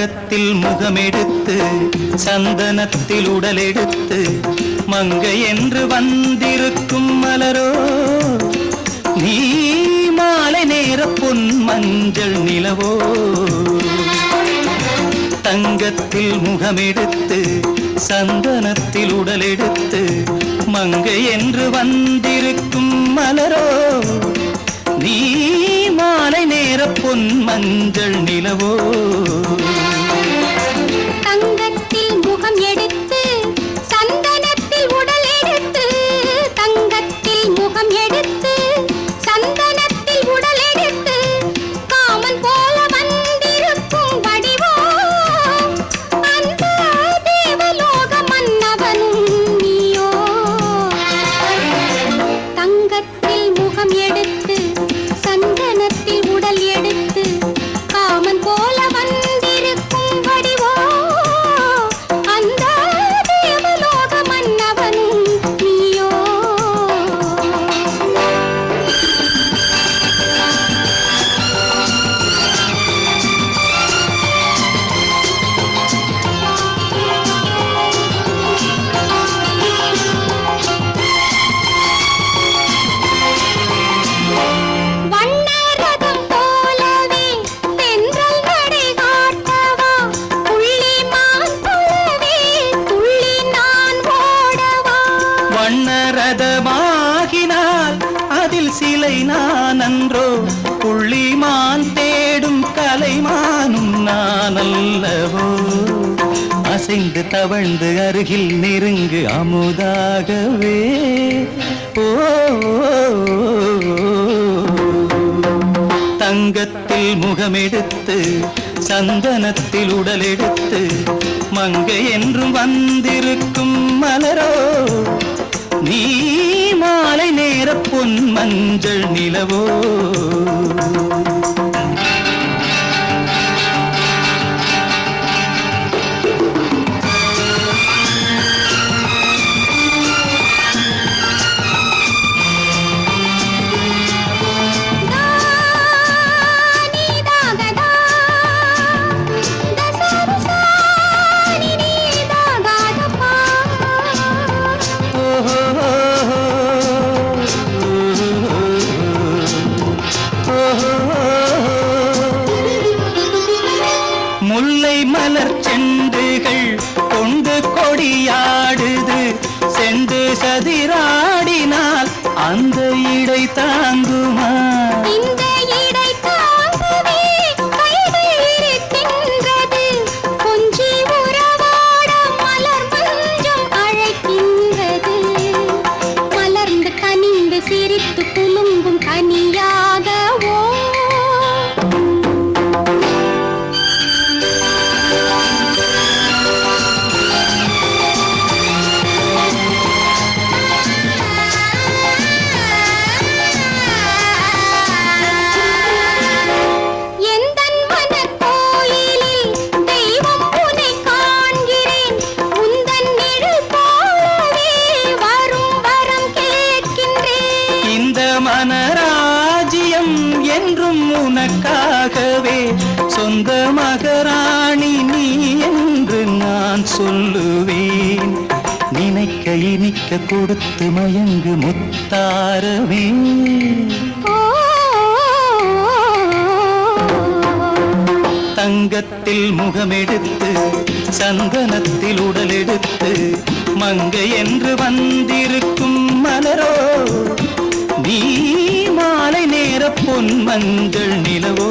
தங்கத்தில் முகமெடுத்து சந்தனத்தில் உடலெடுத்து மங்கை என்று வந்திருக்கும் மலரோ நீ மாலை நேர பொன் மஞ்சள் நிலவோ. தங்கத்தில் முகமெடுத்து சந்தனத்தில் உடலெடுத்து மங்கை என்று வந்திருக்கும் மலரோ நீ மாலை நேர பொன் மஞ்சள் நிலவோ. ரதமாகினால் அதில் சிலை நான் அன்றோ புள்ளிமான் தேடும் கலைமானும் நான் அல்லவோ அசைந்து தவழ்ந்து அருகில் நெருங்கு அமுதாகவே. ஓ தங்கத்தில் முகமெடுத்து சந்தனத்தில் உடலெடுத்து மங்கை என்றும் வந்திருக்கும் மலரோ நீ மாலை நேர பொன் மஞ்சள் நிலவோ? தாங்கு என்றும் உனக்காகவே சொந்த மகராணி நீ என்று நான் சொல்லுவேன். நினைக்க இனிக்க கொடுத்து மயங்கு முத்தாரவே. தங்கத்தில் முகமெடுத்து சந்தனத்தில் உடலெடுத்து மங்கை என்று வந்திருக்கும் மலரோ நீ மஞ்சள் நிலவோ